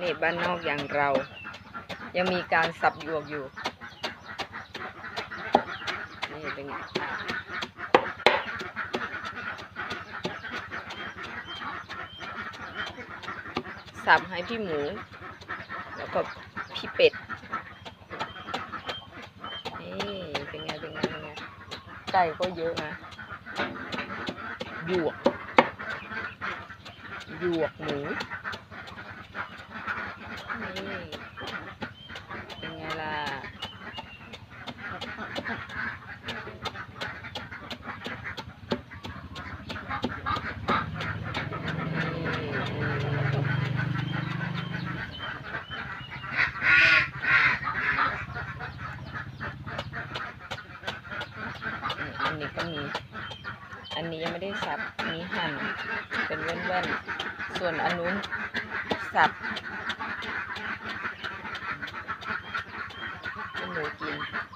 นี่บ้านนอกอย่างเรา ยังมีการสับหยวกอยู่ นี่เป็นไงสับให้พี่หมู แล้วก็พี่เป็ด นี่เป็นไง เป็นไง เป็นไง ไก่ก็เยอะนะหยวกหยวกหมู นี่เป็นไงล่ะ อันนี้ก็มี อันนี้ยังไม่ได้สับ อันนี้หั่น เป็นแว่นๆ ส่วนอันนู้นสับ Mua.